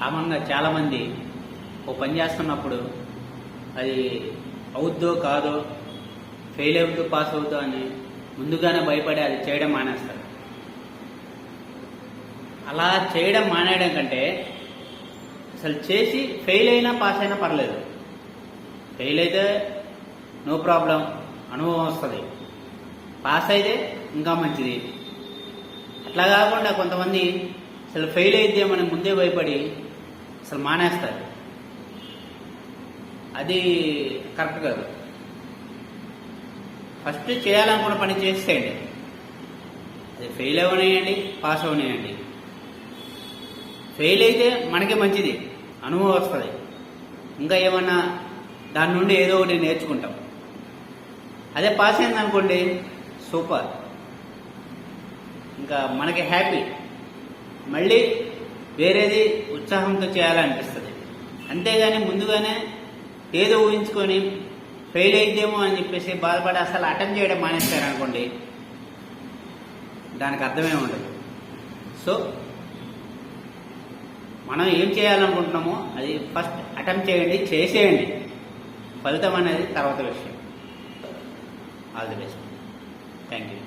కామన్గా చాలామంది ఓ పని చేస్తున్నప్పుడు అది అవుద్దో కాదో ఫెయిల్ అవుతూ పాస్ అవుతో అని ముందుగానే భయపడి అది చేయడం మానేస్తారు. అలా చేయడం మానేయడం కంటే అసలు చేసి ఫెయిల్ అయినా పాస్ అయినా పర్లేదు. ఫెయిల్ అయితే నో ప్రాబ్లం అనుభవం వస్తుంది. పాస్ అయితే ఇంకా మంచిది. అట్లా కాకుండా కొంతమంది అసలు ఫెయిల్ అయిద్దామని ముందే భయపడి అసలు మానేస్తారు. అది కరెక్ట్ కాదు. ఫస్ట్ చేయాలనుకున్న పని చేసేయండి. అది ఫెయిల్ అవ్వనియండి పాస్ అవనియండి. ఫెయిల్ అయితే మనకే మంచిది అనుభవం వస్తుంది. ఇంకా ఏమన్నా దాని నుండి ఏదో ఒకటి నేర్చుకుంటాం. అదే పాస్ అయింది అనుకోండి సూపర్ ఇంకా మనకి హ్యాపీ మళ్ళీ వేరేది ఉత్సాహంతో చేయాలనిపిస్తుంది. అంతేగాని ముందుగానే ఏదో ఊహించుకొని ఫెయిల్ అయిద్దేమో అని చెప్పేసి బాధపడి అసలు అటెంప్ట్ చేయడం మానేస్తారు అనుకోండి దానికి అర్థమే ఉండదు. సో మనం ఏం చేయాలనుకుంటున్నామో అది ఫస్ట్ అటెంప్ట్ చేయండి చేసేయండి. ఫలితం అనేది తర్వాత విషయం. All the best thank you